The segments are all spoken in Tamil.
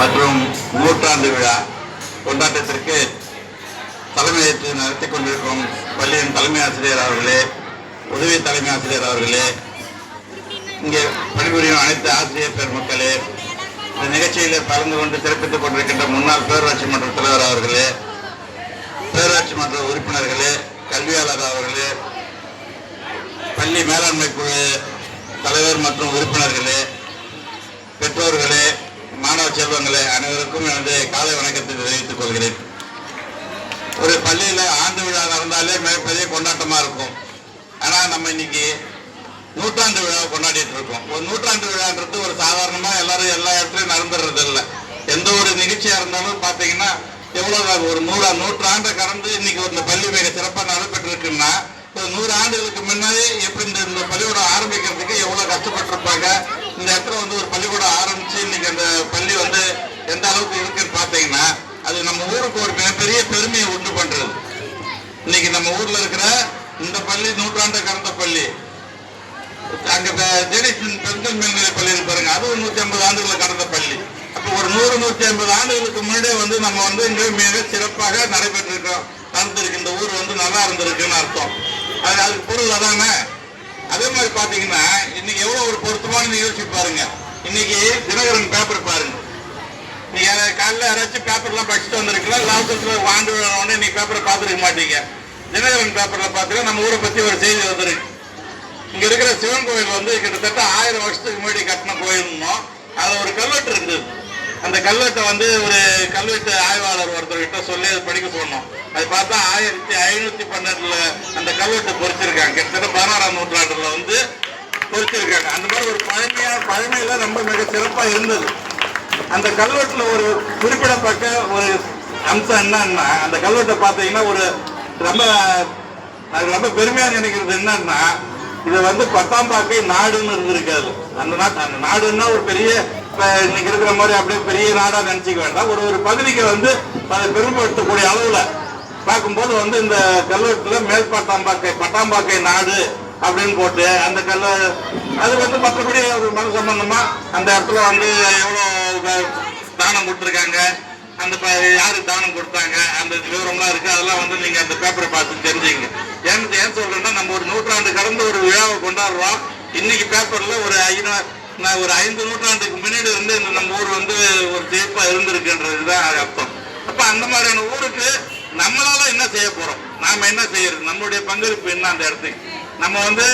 மற்றும் நூற்றாண்டு விழா கொண்டாட்டத்திற்கு தலைமையேற்று நடத்தி கொண்டிருக்கும் பள்ளியின் தலைமை ஆசிரியர் அவர்களே உதவி தலைமை ஆசிரியர் அவர்களே இங்கே பணிபுரியும் அனைத்து ஆசிரியர் பெருமக்களே இந்த நிகழ்ச்சியில் கலந்து கொண்டு சிறப்பித்துக் கொண்டிருக்கின்ற முன்னாள் பேரூராட்சி மன்ற தலைவர் அவர்களே பேரூராட்சி மன்ற உறுப்பினர்களே கல்வியாளர் அவர்களே பள்ளி மேலாண்மை குழு தலைவர் மற்றும் உறுப்பினர்களே பெற்றோர்களே செல்வங்களே அனைவருக்கும் எனது காலை வணக்கத்தை தெரிவித்துக் கொள்கிறேன். ஒரு பள்ளியில் ஆண்டு விழா நடந்தாலே மிகப்பெரிய கொண்டாட்டமாக இருக்கும். ஆனால் நம்ம இன்னைக்கு நூற்றாண்டு விழாவை கொண்டாடிட்டு இருக்கோம். ஒரு நூற்றாண்டு விழான்றது ஒரு சாதாரணமாக எல்லாரும் எல்லா இடத்துலையும் நடந்துடுறது இல்லை எந்த ஒரு நிகழ்ச்சியாக இருந்தாலும் பார்த்தீங்கன்னா எவ்வளோ ஒரு நூறா நூற்றாண்டை கடந்து இன்னைக்கு ஒரு பள்ளி மிக சிறப்பாக நடைபெற்றிருக்குன்னா ஆண்டுகளுக்கு முன்னாடி எப்படி இந்த இந்த பள்ளிக்கூடம் ஆரம்பிக்கிறதுக்கு எவ்வளவு கஷ்டப்பட்டிருப்பாங்க? இந்த இடத்துல வந்து ஒரு பள்ளிக்கூடம் ஆரம்பிச்சு இன்னைக்கு அந்த பள்ளி வந்து எந்த அளவுக்கு இருக்குன்னு பாத்தீங்கன்னா அது நம்ம ஊருக்கு ஒரு மிகப்பெரிய பெருமையை உண்டு பண்றது. இன்னைக்கு நம்ம ஊர்ல இருக்கிற இந்த பள்ளி நூற்றாண்டு கடந்த பள்ளி. அங்க ஜெனிஷன் பெண்கள் மேல்நிலை பள்ளி பாருங்க. அது ஒரு நூத்தி ஐம்பது ஆண்டுகளை கடந்த பள்ளி. அப்ப ஒரு நூறு நூத்தி ஐம்பது ஆண்டுகளுக்கு முன்னாடியே வந்து நம்ம வந்து இங்கே மிக சிறப்பாக நடைபெற்றிருக்கோம் நடந்திருக்கு. இந்த ஊர் வந்து நல்லா இருந்திருக்குன்னு அர்த்தம். அது அதுக்கு பொருள் அதானே? அதே மாதிரி பாத்தீங்கன்னா இன்னைக்கு எவ்வளவு ஒரு பொருத்தமான நிகழ்ச்சி பாருங்க. இன்னைக்கு தினகரன் பேப்பர் பாருங்க. நீங்க காலைல யாராச்சும் பேப்பர்லாம் படிச்சுட்டு வந்திருக்கலாம் லாஸ்ட்ல வாண்டு உடனே நீ பேப்பரை பார்த்துருக்க மாட்டீங்க. தினகரன் பேப்பர்ல பாத்தீங்கன்னா நம்ம ஊரை பத்தி ஒரு செய்தி வந்திருக்கு. இங்க இருக்கிற சிவன் கோயில் வந்து கிட்டத்தட்ட ஆயிரம் வருஷத்துக்கு முன்னாடி கட்டின கோயில்னோ அதுல ஒரு கல்வெட்டு இருந்தது. அந்த கல்வெட்டை வந்து ஒரு கல்வெட்டு ஆய்வாளர் ஒருத்தர்கிட்ட சொல்லி அதை படிக்க சொன்னோம் அது பார்த்தா ஆயிரத்தி ஐநூத்தி பன்னெண்டுல அந்த கல்வெட்டு பொறிச்சிருக்காங்க. கிட்டத்தட்ட பதினாறாம் நூற்றாண்டுல வந்து பொறிச்சிருக்காங்க. அந்த மாதிரி ஒரு பழமையா பழமையில ரொம்ப மிக சிறப்பா இருந்தது. அந்த கல்வெட்டுல ஒரு குறிப்பிடத்தக்க ஒரு அம்சம் என்னன்னா அந்த கல்வெட்டை பார்த்தீங்கன்னா ஒரு ரொம்ப அது ரொம்ப பெருமையா நினைக்கிறது என்னன்னா இதை வந்து பத்தாம்பாக்கை நாடுன்னு இருந்திருக்காது அந்த நாட்டு அந்த நாடுன்னா ஒரு பெரிய இப்ப இன்னைக்கு இருக்கிற மாதிரி அப்படியே பெரிய நாடா நினைச்சுக்க வேண்டாம். ஒரு ஒரு பகுதிக்கு வந்து அதை பெருமைப்படுத்தக்கூடிய அளவுல பார்க்கும்போது வந்து இந்த கல்வெட்டுல மேல் பட்டாம்பாக்கை பட்டாம்பாக்கை நாடு அப்படின்னு போட்டு அந்த கல்ல அது வந்து மற்றபடி ஒரு மன சம்பந்தமா அந்த இடத்துல வந்து எவ்வளவு தானம் கொடுத்துருக்காங்க அந்த ப- யாரு தானம் கொடுத்தாங்க அந்த விவரம்லாம் இருக்கு. அதெல்லாம் வந்து நீங்க அந்த பேப்பரை பார்த்து தெரிஞ்சுங்க ஏன் ஏன் சொல்றேன்னா நம்ம ஒரு நூற்றாண்டு கடந்து ஒரு விழாவை கொண்டாடுறோம். இன்னைக்கு பேப்பர்ல ஒரு ஐநூறு நான் ஒரு ஐந்து நூற்றாண்டுக்கு முன்னாடி வந்து நம்ம ஊர் வந்து ஒரு சிறப்பா இருந்திருக்குன்றதுதான் அர்த்தம். அப்ப அந்த மாதிரியான ஊருக்கு நம்மளால என்ன செய்ய போறோம்? நாம என்ன செய்யறது? நம்மளுடைய பங்களிப்பு என்ன அந்த இடத்துக்கு? நம்ம வந்து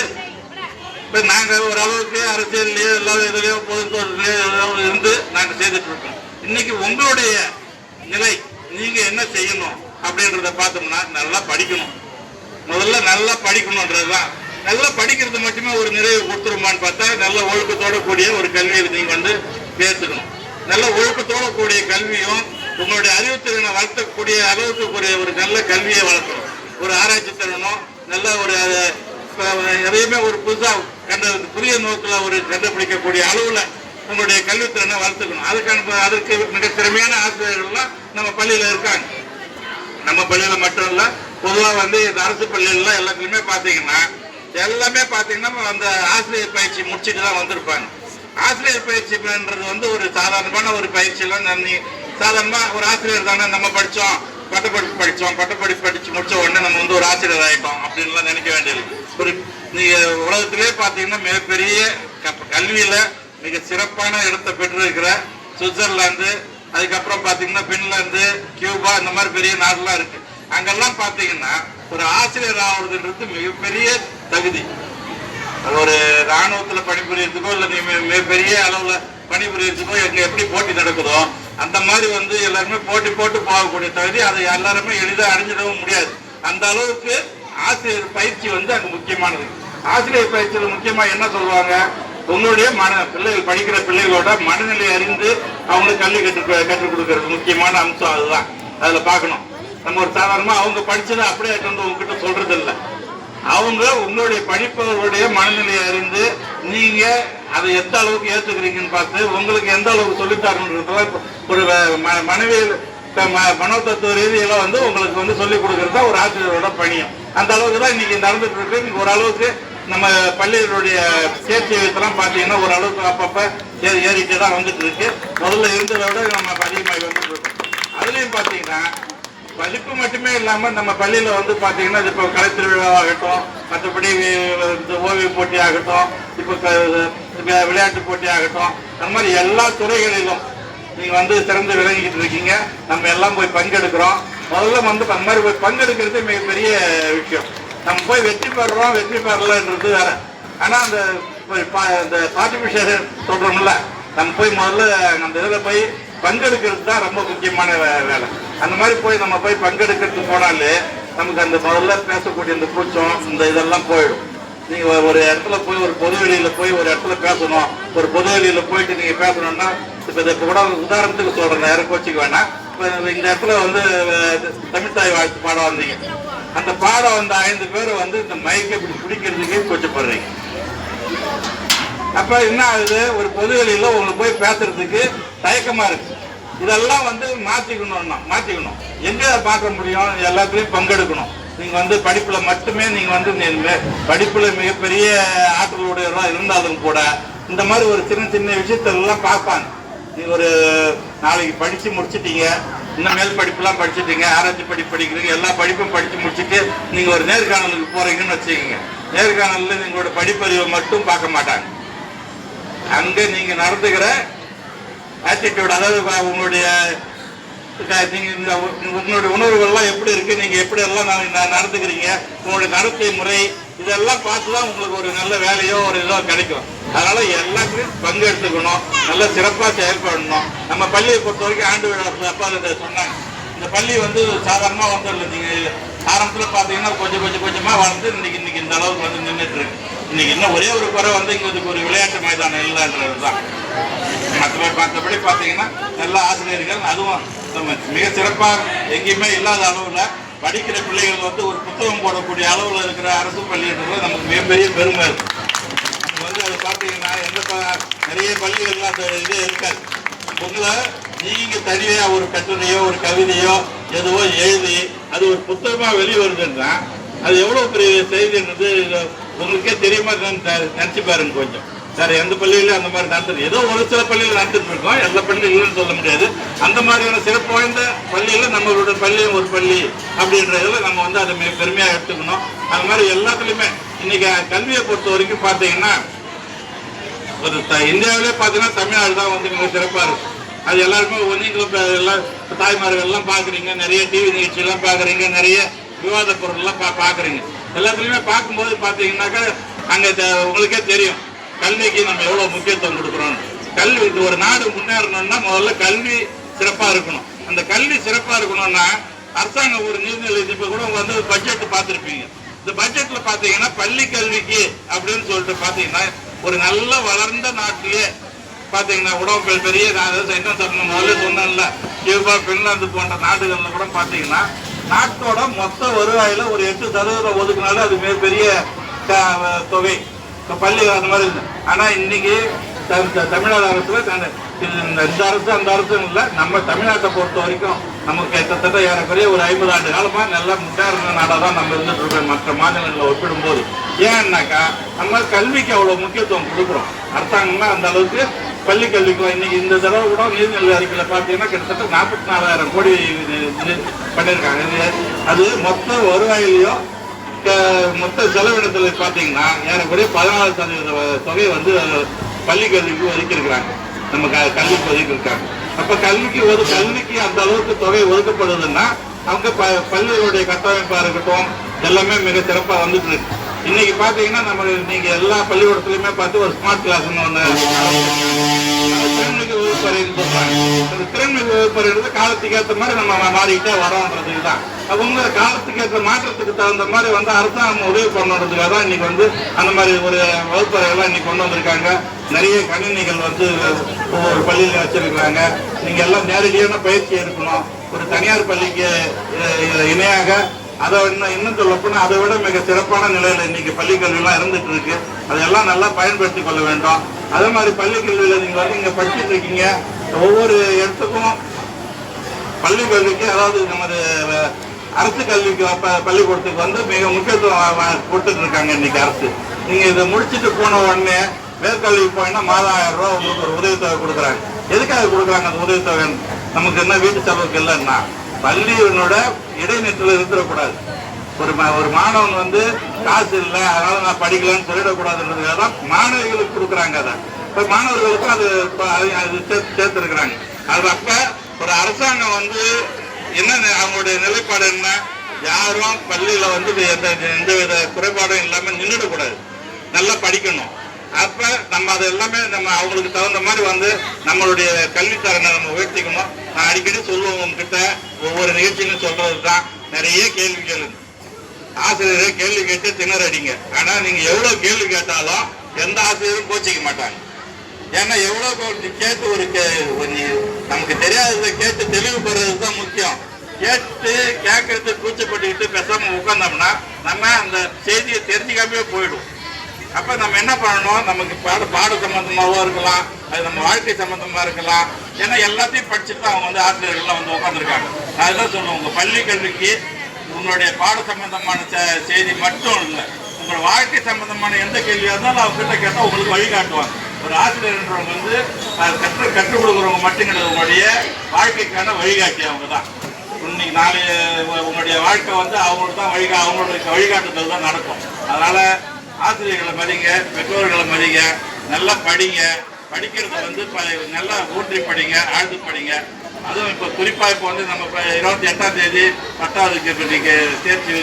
இப்ப நாங்க ஓரளவுக்கு அரசியல்லையோ எல்லா இதுலயோ பொதுத்துறையிலயோ இருந்து நாங்க செய்துட்டு இருக்கோம். இன்னைக்கு உங்களுடைய நிலை நீங்க என்ன செய்யணும் அப்படின்றத பார்த்தோம்னா நல்லா படிக்கணும். முதல்ல நல்லா படிக்கணுன்றதுதான் நல்லா படிக்கிறது மட்டுமே ஒரு நிறைவு கொடுத்துருமான்னு பார்த்தா நல்ல ஒழுக்கத்தோட கூடிய ஒரு கல்வியை நீங்க வந்து பேசுக்கணும் நல்ல ஒழுக்கத்தோட கூடிய கல்வியும் உங்களுடைய அறிவுத்திறனை வளர்த்தக்கூடிய அளவுக்கு கூடிய ஒரு நல்ல கல்வியை வளர்க்கணும். ஒரு ஆராய்ச்சி திறனும் நல்ல ஒரு எதையுமே ஒரு புதுசாக கண்ட புதிய நோக்கில் ஒரு கண்டுபிடிக்கக்கூடிய அளவில் உங்களுடைய கல்வித்திறனை வளர்த்துக்கணும். அதுக்கான அதற்கு மிக திறமையான ஆசிரியர்கள்லாம் நம்ம பள்ளியில் இருக்காங்க. நம்ம பள்ளியில் மட்டும் இல்லை பொதுவாக வந்து இந்த அரசு பள்ளிகள்லாம் எல்லாத்துலேயுமே பார்த்தீங்கன்னா எல்லாமே பார்த்தீங்கன்னா அந்த ஆசிரியர் பயிற்சி முடிச்சுட்டு தான் வந்திருப்பாங்க. ஆசிரியர் பயிற்சின்றது வந்து ஒரு சாதாரணமான ஒரு பயிற்சியெல்லாம் நன்றி சாதாரணமாக ஒரு ஆசிரியர் தானே நம்ம படித்தோம் பட்டப்படிப்பு படித்தோம் பட்டப்படிப்பு படித்து முடிச்ச உடனே நம்ம வந்து ஒரு ஆசிரியர் ஆகிட்டோம் அப்படின்லாம் நினைக்க வேண்டியது ஒரு நீங்கள் உலகத்திலே பார்த்தீங்கன்னா மிகப்பெரிய க- கல்வியில் மிக சிறப்பான இடத்தை பெற்றிருக்கிற சுவிட்சர்லாந்து அதுக்கப்புறம் பார்த்தீங்கன்னா பின்லாந்து கியூபா இந்த மாதிரி பெரிய நாடுலாம் இருக்குது அங்கெல்லாம் பார்த்தீங்கன்னா ஒரு ஆசிரியர் ஆகுறதுன்றது மிகப்பெரிய தகுதி. ஒரு ராணுவத்துல பணிபுரியறதுக்கோ இல்லை நீ மிகப்பெரிய அளவில் பணிபுரியறதுக்கோ எங்க எப்படி போட்டி நடக்குதோ அந்த மாதிரி வந்து எல்லாருமே போட்டி போட்டு போகக்கூடிய தகுதி அதை எல்லாருமே எளிதாக அடைஞ்சிடவும் முடியாது. அந்த அளவுக்கு ஆசிரியர் பயிற்சி வந்து அங்கே முக்கியமானது. ஆசிரியர் பயிற்சியில் முக்கியமாக என்ன சொல்லுவாங்க? உங்களுடைய மன பிள்ளைகள் படிக்கிற பிள்ளைகளோட மனநிலை அறிந்து அவங்களுக்கு கல்வி கற்று கற்றுக் கொடுக்கறது முக்கியமான அம்சம் அதுதான். அதில் பார்க்கணும். நம்ம ஒரு சாதாரணமாக அவங்க படித்ததை அப்படியே வந்து உங்ககிட்ட சொல்றது இல்லை அவங்க உங்களுடைய படிப்பவர்களுடைய மனநிலையை அறிந்து நீங்க அதை எந்த அளவுக்கு ஏத்துக்கிறீங்கன்னு பார்த்து உங்களுக்கு எந்த அளவுக்கு சொல்லித்தரணுன்றதுல ஒரு வ- ம- மனோதத்துவ ரீதியெல்லாம் வந்து உங்களுக்கு வந்து சொல்லிக் கொடுக்கறது தான் ஒரு ஆசிரியரோட பணியும். அந்த அளவுக்கு தான் இன்னைக்கு நடந்துட்டு இருக்கு. இன்னைக்கு ஓரளவுக்கு நம்ம பள்ளிகளுடைய தேர்ச்சி விகிதத்தெல்லாம் பார்த்தீங்கன்னா ஓரளவுக்கு அப்பப்போ ஏறி ஏறிட்டே தான் வந்துட்டு இருக்கு. முதல்ல இருந்ததை விட நம்ம அதிகமாக வந்துட்டு இருக்கோம் அதுலேயும் பார்த்தீங்கன்னா படிப்பு மட்டுமே இல்லாமல் நம்ம பள்ளியில் வந்து பார்த்தீங்கன்னா இப்போ கலை திருவிழாவாகட்டும் மற்றபடி இந்த ஓவிய போட்டி ஆகட்டும் இப்போ விளையாட்டு போட்டி ஆகட்டும் அந்த மாதிரி எல்லா துறைகளிலும் நீங்கள் வந்து சிறந்து விளங்கிட்டு இருக்கீங்க. நம்ம எல்லாம் போய் பங்கெடுக்கிறோம். முதல்ல வந்து அந்த மாதிரி போய் பங்கெடுக்கிறது மிகப்பெரிய விஷயம். நம்ம போய் வெற்றி பெறுறோம் வெற்றி பெறலன்றது வேற. ஆனால் அந்த போய் பா- இந்த பார்ட்டிபிஷன் சொல்கிறோம்ல நம்ம போய் முதல்ல அந்த இதில் போய் பங்கெடுக்கிறது தான் ரொம்ப முக்கியமான வே- வேலை. அந்த மாதிரி போய் நம்ம போய் பங்கெடுக்கிறதுக்கு போனாலே நமக்கு அந்த முதல்ல பேசக்கூடிய இந்த கூச்சம் இந்த இதெல்லாம் போயிடும். நீங்க ஒரு- இடத்துல போய் ஒரு பொது வெளியில போய் ஒரு இடத்துல பேசணும். ஒரு பொது வெளியில போயிட்டு நீங்க பேசணும்னா இப்ப இதை கூட உதாரணத்துக்கு சொல்றேன் யாரும் கோச்சிக்கு வேணாம். இப்ப இந்த இடத்துல வந்து தமிழ்தாய் வாழ்த்து பாடம் வந்தீங்க. அந்த பாடம் வந்த ஐந்து பேர் வந்து இந்த மயக்கை இப்படி பிடிக்கிறதுக்கே கொச்சப்படுறீங்க. அப்ப என்ன ஆகுது? ஒரு பொதுவெளியில் உங்களுக்கு போய் பேசுறதுக்கு தயக்கமா இருக்கு. இதெல்லாம் வந்து மாத்திக்கணும்னா மாத்திக்கணும். எங்க பார்க்க முடியும்? எல்லாத்துலயும் பங்கெடுக்கணும். நீங்க வந்து படிப்புல மட்டுமே நீங்க வந்து நீங்க படிப்புல மிகப்பெரிய ஆற்றலுடையவரா இருந்தாலும் கூட இந்த மாதிரி ஒரு சின்ன சின்ன விஷயத்தெல்லாம் பார்ப்பாங்க. நீங்க ஒரு நாளைக்கு படிச்சு முடிச்சிட்டீங்க. இன்னும் மேல் படிப்புலாம் படிச்சுட்டீங்க. ஆராய்ச்சி படிப்பு படிக்கிறீங்க. எல்லா படிப்பும் படிச்சு முடிச்சுட்டு நீங்க ஒரு நேர்காணலுக்கு போறீங்கன்னு வச்சுக்கோங்க. நேர்காணல்ல நீங்களோட படிப்பறிவை மட்டும் பார்க்க மாட்டாங்க. அங்க நீங்க நடந்துக்கிற ஆட்டிடியூட் அதாவது ப- உங்களுடைய க- இந்த உங்களுடைய உணர்வுகள்லாம் எப்படி இருக்கு? நீங்க எப்படி எல்லாம் நடந்துக்கிறீங்க? உங்களுடைய நடத்தை முறை இதெல்லாம் பார்த்து தான் உங்களுக்கு ஒரு நல்ல வேலையோ ஒரு இதோ கிடைக்கும். அதனால எல்லாத்துலையும் பங்கெடுத்துக்கணும். நல்ல சிறப்பாக செயல்படணும். நம்ம பள்ளியை பொறுத்த வரைக்கும் ஆண்டு விழா அப்பா சொன்னாங்க. இந்த பள்ளி வந்து சாதாரணமாக வந்துடல. நீங்க ஆரம்பத்தில் பார்த்தீங்கன்னா கொஞ்சம் கொஞ்சம் கொஞ்சமாக வளர்ந்து இன்னைக்கு இன்னைக்கு இந்த அளவுக்கு வந்து நின்றுட்டு இருக்கு. இன்னைக்கு இன்னும் ஒரே ஒரு குறை வந்து இங்கே இதுக்கு ஒரு விளையாட்டு மைதானம் இல்லைன்றது தான். மற்றபடி மற்றபடி பார்த்தீங்கன்னா நல்ல ஆசிரியர்கள் அதுவும் நம்ம மிக சிறப்பாக எங்கேயுமே இல்லாத அளவில் படிக்கிற பிள்ளைகள் வந்து ஒரு புத்தகம் போடக்கூடிய அளவில் இருக்கிற அரசு பள்ளின்றது நமக்கு மிகப்பெரிய பெருமை இருக்கும் அது வந்து அது பார்த்தீங்கன்னா எந்த ப- நிறைய பள்ளிகள்லாம் அந்த இதே இருக்காது. உங்களை நீங்கள் தனியாக ஒரு கட்டுரையோ ஒரு கவிதையோ எதுவோ எழுதி அது ஒரு புத்தகமாக வெளியே வருதுன்னா அது எவ்வளோ பெரிய செய்தின்றது உங்களுக்கே தெரியுமா நினைச்சு பாருங்க கொஞ்சம். சார் எந்த பள்ளியிலும் அந்த மாதிரி நடத்துது. ஏதோ ஒரு சில பள்ளியில் நடந்துட்டு இருக்கோம் எல்லா பள்ளியும் இல்லைன்னு சொல்ல முடியாது. அந்த மாதிரியான சிறப்பு வாய்ந்த பள்ளியில நம்மளோட பள்ளியும் ஒரு பள்ளி அப்படின்றதுல நம்ம வந்து அதை மிக பெருமையாக எடுத்துக்கணும். அது மாதிரி எல்லாத்துலேயுமே இன்னைக்கு கல்வியை பொறுத்த வரைக்கும் பார்த்தீங்கன்னா ஒரு த- இந்தியாவிலே பார்த்தீங்கன்னா தமிழ்நாடு தான் வந்து மிக சிறப்பாக இருக்கும் அது எல்லாருமே நீங்களும் எல்லாம் தாய்மார்கள் எல்லாம் பார்க்குறீங்க. நிறைய டிவி நிகழ்ச்சியெல்லாம் பார்க்குறீங்க. நிறைய விவாத பொருள்லாம் பா பார்க்குறீங்க. எல்லாத்துலேயுமே பார்க்கும்போது பார்த்தீங்கன்னாக்கா அங்கே உங்களுக்கே தெரியும் கல்விக்கு நம்ம எவ்வளோ முக்கியத்துவம் கொடுக்குறோம் கல்வி இது ஒரு நாடு முன்னேறணும்னா முதல்ல கல்வி சிறப்பாக இருக்கணும். அந்த கல்வி சிறப்பாக இருக்கணும்னா அரசாங்கம் ஒரு நீர்நிலை இப்போ கூட வந்து பட்ஜெட் பார்த்துருப்பீங்க. இந்த பட்ஜெட்ல பாத்தீங்கன்னா பள்ளி கல்விக்கு அப்படின்னு சொல்லிட்டு பாத்தீங்கன்னா ஒரு நல்ல வளர்ந்த நாட்டிலேயே பாத்தீங்கன்னா உடம்புகள் பெரிய நான் என்ன சொன்ன முதல்ல சொன்னேன்ல கியூபா பின்லாந்து போன்ற நாடுகள்ல கூட பாத்தீங்கன்னா நாட்டோட மொத்த வருவாயில ஒரு எட்டு சதவீதம் ஒதுக்குனாலும் அது மிகப்பெரிய தொகை. பள்ளி அந்த மாதிரி இருந்தது ஆனா இன்னைக்கு த- தமிழ்நாடு அரசுல இது இந்த இந்த அரசு அந்த அரசும் இல்லை நம்ம தமிழ்நாட்டை பொறுத்த வரைக்கும் நமக்கு கிட்டத்தட்ட ஏறக்குறைய ஒரு ஐம்பது ஆண்டு காலமா நல்லா முன்னேறின நாடாக தான் நம்ம இருந்துட்டு இருக்கோம். மற்ற மாநிலங்களில் ஒப்பிடும்போது. ஏன்னாக்கா நம்ம கல்விக்கு அவ்வளோ முக்கியத்துவம் கொடுக்குறோம். அரசாங்கம்னா அந்த அளவுக்கு பள்ளி கல்விக்கு இன்னைக்கு இந்த தடவை கூட உயர்நிலை அறிக்கையில் பார்த்தீங்கன்னா கிட்டத்தட்ட நாற்பத்தி நாலாயிரம் கோடி இது பண்ணியிருக்காங்க. இது அது மொத்த வருவாயிலையும் மொத்த செலவினத்தில் பார்த்தீங்கன்னா ஏறக்குறைய பதினாலு சதவீத தொகை வந்து பள்ளி கல்விக்கு ஒதுக்கியிருக்கிறாங்க. நம்ம க- கல்விக்கு ஒதுக்கியிருக்காங்க அப்போ கல்விக்கு ஒரு கல்விக்கு அந்த அளவுக்கு தொகை ஒதுக்கப்படுதுன்னா அவங்க ப- பள்ளிகளுடைய கட்டமைப்பாக இருக்கட்டும் எல்லாமே மிக சிறப்பாக வந்துட்டு இருக்கு. இன்னைக்கு பார்த்தீங்கன்னா நம்ம நீங்கள் எல்லா பள்ளிக்கூடத்துலையுமே பார்த்து ஒரு ஸ்மார்ட் கிளாஸ்னு ஒன்று திறன்மிகு வகுப்பறைன்னு சொல்றாங்க அந்த வகுப்பறைன்றது காலத்துக்கு ஏற்ற மாதிரி நம்ம மாறிக்கிட்டே வரோன்றதுக்கு தான் அவங்க காலத்துக்கு ஏற்ற மாற்றத்துக்கு தகுந்த மாதிரி வந்து அரசாங்கம் உதவி பண்ணுறதுக்காக தான் இன்னைக்கு வந்து அந்த மாதிரி ஒரு வகுப்பறைகள்லாம் இன்னைக்கு கொண்டு வந்திருக்காங்க. நிறைய கணினிகள் வந்து ஒவ்வொரு பள்ளியில் வச்சிருக்கிறாங்க. நீங்கள் எல்லாம் நேரடியான பயிற்சி எடுக்கணும். ஒரு தனியார் பள்ளிக்கு இணையாக அதை இன்னும் இன்னும் சொல்லப்போனா அதை விட மிக சிறப்பான நிலையில இன்னைக்கு பள்ளி கல்வியெல்லாம் இருந்துட்டு இருக்கு அதெல்லாம் நல்லா பயன்படுத்தி கொள்ள வேண்டும். அதே மாதிரி பள்ளி கல்வியில நீங்க வந்து இங்கே படிச்சுட்டு இருக்கீங்க. ஒவ்வொரு இடத்துக்கும் பள்ளி கல்விக்கு அதாவது நமது அரசு கல்விக்கு ப- பள்ளிக்கூடத்துக்கு வந்து மிக முக்கியத்துவம் கொடுத்துட்டு இருக்காங்க இன்னைக்கு அரசு. நீங்க இதை முடிச்சிட்டு போன உடனே மேற்கல்விக்கு போயின்னா மாதம் ஆயிரம் ரூபாய் உங்களுக்கு ஒரு உதவித்தொகை கொடுக்குறாங்க. எதுக்காக கொடுக்குறாங்க அந்த உதவித்தொகை நமக்கு என்ன வீட்டு செலவுக்கு இல்லைன்னா. பள்ளியினோட இடைநிற்றல இருந்துடக்கூடாது. ஒரு ஒரு மாணவன் வந்து காசு இல்லை அதனால நான் படிக்கலன்னு சொல்லிடக்கூடாதுன்றதுக்காக தான் மாணவிகளுக்கு கொடுக்குறாங்க அதை. இப்போ மாணவர்களுக்கும் அது அது அது சேர்த்து சேர்த்துருக்குறாங்க. அது அப்ப ஒரு அரசாங்கம் வந்து என்ன அவங்களுடைய நிலைப்பாடு என்ன? யாரும் பள்ளியில வந்து எந்த எந்த வித குறைபாடும் இல்லாம நின்றுடக்கூடாது நல்லா படிக்கணும். அப்ப நம்ம அது எல்லாமே நம்ம அவங்களுக்கு தகுந்த மாதிரி வந்து நம்மளுடைய கல்வித்தரனை நம்ம உயர்த்திக்கணும். நான் அடிக்கடி சொல்லுவோம் உங்ககிட்ட ஒவ்வொரு நிகழ்ச்சியிலும் சொல்றது தான் நிறைய கேள்வி கேளுங்க ஆசிரியரை கேள்வி கேட்டு திணறடிங்க. ஆனா நீங்க எவ்வளவு கேள்வி கேட்டாலும் எந்த ஆசிரியரும் கோச்சிக்க மாட்டாங்க. ஏன்னா எவ்வளவு கே- கேட்டு ஒரு கே- நமக்கு தெரியாததை கேட்டு தெளிவுபடுறது தான் முக்கியம். கேட்டு கேட்கறது கூச்சப்பட்டுக்கிட்டு பேசாம உட்காந்தோம்னா நம்ம அந்த செய்தியை தெரிஞ்சுக்காமவே போயிடும். அப்ப நம்ம என்ன பண்ணணும்? நமக்கு பாட பாட சம்பந்தமாகவும் இருக்கலாம். அது நம்ம வாழ்க்கை சம்பந்தமா இருக்கலாம். ஏன்னா எல்லாத்தையும் படிச்சுட்டு அவங்க வந்து ஆசிரியர்கள்லாம் வந்து உட்காந்துருக்காங்க நான் அதுதான் சொல்லுவேன் உங்க பள்ளி கல்விக்கு உங்களுடைய பாட சம்பந்தமான செ- செய்தி மட்டும் இல்லை. உங்கள் வாழ்க்கை சம்பந்தமான எந்த கேள்வியாக இருந்தாலும் அவங்க கிட்ட கேட்டால் உங்களுக்கு வழிகாட்டுவாங்க ஒரு ஆசிரியர்ன்றவங்க வந்து அது கற்று கற்றுக் கொடுக்குறவங்க மட்டும் கிடையாது. உங்களுடைய வாழ்க்கைக்கான வழிகாட்டி அவங்க தான். இன்னைக்கு நாளை உங்களுடைய வாழ்க்கை வந்து அவங்களுக்கு தான் வழிகா அவங்களுடைய வழிகாட்டுதல் தான் நடக்கும். அதனால ஆசிரியர்களை மதிங்க பெற்றோர்களை மதிங்க நல்லா படிங்க. படிக்கிறத வந்து ப- நல்லா ஊற்றி படிங்க ஆழ்ந்து படிங்க. அதுவும் இப்போ குறிப்பாக இப்போ வந்து நம்ம இப்போ இருபத்தி எட்டாம் தேதி பத்தாவதுக்கு இப்போ நீங்கள் தேர்ச்சி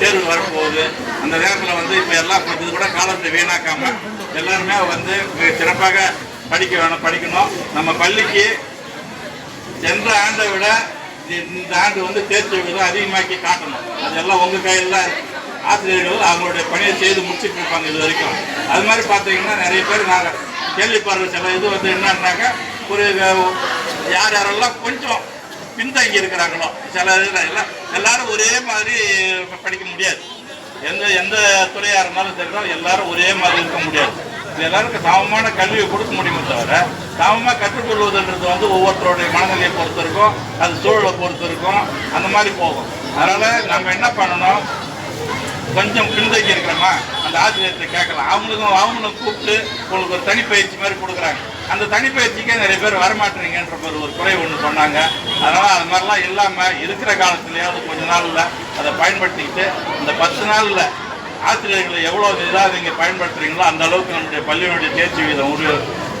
தேர்வு வரப்போகுது. அந்த நேரத்தில் வந்து இப்போ எல்லாம் கொஞ்சம் கூட காலத்தை வீணாக்காமல் எல்லாருமே வந்து சிறப்பாக படிக்க வேணும் படிக்கணும். நம்ம பள்ளிக்கு சென்ற ஆண்டை விட இந்த- ஆண்டு வந்து தேர்ச்சி விகிதம் அதிகமாக்கி காட்டணும். அதெல்லாம் உங்கள் கையில் தான் ஆசிரியர்கள் அவங்களுடைய பணியை செய்து முடிச்சுட்டு இருப்பாங்க இது வரைக்கும். அது மாதிரி பார்த்தீங்கன்னா நிறைய பேர் நாங்கள் கேள்விப்படுற சில இது வந்து என்னன்னாக்க ஒரு யார் யாரெல்லாம் கொஞ்சம் பின்தங்கி இருக்கிறாங்களோ சில இதுல எல்லாம் எல்லாரும் ஒரே மாதிரி படிக்க முடியாது. எந்த எந்த துறையாக இருந்தாலும் சரி தான் எல்லாரும் ஒரே மாதிரி இருக்க முடியாது. எல்லாருக்கும் சமமான கல்வியை கொடுக்க முடியுமே தவிர சமமாக கற்றுக்கொள்வதுன்றது வந்து ஒவ்வொருத்தருடைய மனநிலையை பொறுத்து இருக்கும் அது சூழலை பொறுத்து இருக்கும் அந்த மாதிரி போகும். அதனால் நம்ம என்ன பண்ணணும் கொஞ்சம் பின்தங்கி இருக்கிறோமா? அந்த ஆசிரியர்கிட்ட கேட்கலாம். அவங்களுக்கும் அவங்களும் கூப்பிட்டு உங்களுக்கு ஒரு தனிப்பயிற்சி மாதிரி கொடுக்குறாங்க. அந்த தனிப்பயிற்சிக்கே நிறைய பேர் வரமாட்டீங்கன்ற ஒரு ஒரு குறை ஒன்று சொன்னாங்க. அதனால் அது மாதிரிலாம் இல்லாமல் இருக்கிற காலத்துலேயாவது கொஞ்ச நாளில் அதை பயன்படுத்திக்கிட்டு இந்த பத்து நாளில் ஆசிரியர்களை எவ்வளோ இதாக நீங்கள் பயன்படுத்துறீங்களோ அந்த அளவுக்கு நம்முடைய பள்ளியினுடைய தேர்ச்சி விகிதம் ஒரு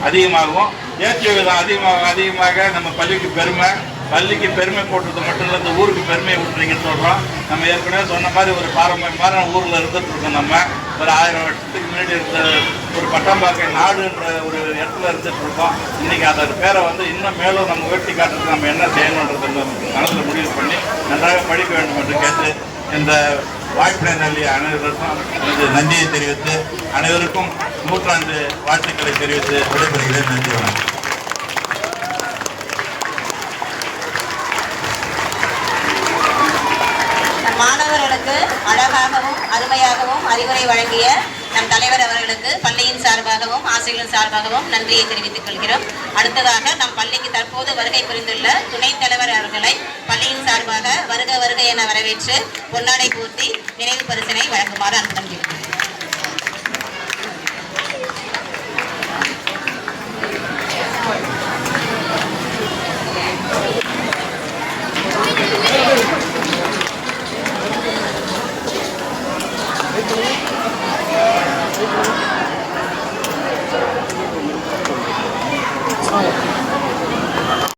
அதிகமாகும். தேர்ச்சி விகிதம் அதிகமாக அதிகமாக நம்ம பள்ளிக்கு பெருமை பள்ளிக்கு பெருமை போட்டது மட்டும் இல்லை இந்த ஊருக்கு பெருமையை விட்டுறீங்கன்னு சொல்கிறோம் நம்ம ஏற்கனவே சொன்ன மாதிரி ஒரு பாரம்பரியமான ஊரில் இருந்துட்டு இருக்கோம் நம்ம. ஒரு ஆயிரம் வருஷத்துக்கு முன்னாடி இருந்த ஒரு பட்டாம்பாக்கை நாடுன்ற ஒரு இடத்துல இருந்துட்டு இருக்கோம். இன்னைக்கு அதோட பேரை வந்து இன்னும் மேலும் நம்ம உயர்த்தி காட்டுறதுக்கு நம்ம என்ன செய்யணுன்றது மனசில் முடிவு பண்ணி நன்றாக படிக்க வேண்டும் என்று கேட்டு இந்த வாய்ப்பினை நல்கிய அனைவருக்கும் எனது நன்றியை தெரிவித்து அனைவருக்கும் நூற்றாண்டு வாழ்த்துக்களை தெரிவித்து விடைபெறுகிறேன். நன்றி வணக்கம் நம் மாணவர்களுக்கு அழகாகவும் அருமையாகவும் அறிவுரை வழங்கிய நம் தலைவர் அவர்களுக்கு பள்ளியின் சார்பாகவும் ஆசிரியர்கள் சார்பாகவும் நன்றியை தெரிவித்துக் கொள்கிறோம். அடுத்ததாக நம் பள்ளிக்கு தற்போது வருகை புரிந்துள்ள துணைத் தலைவர் அவர்களை பள்ளியின் சார்பாக வருக வருக என வரவேற்று பொன்னாடை பூர்த்தி நினைவு பரிசனை வழங்குமாறு அன்புடன்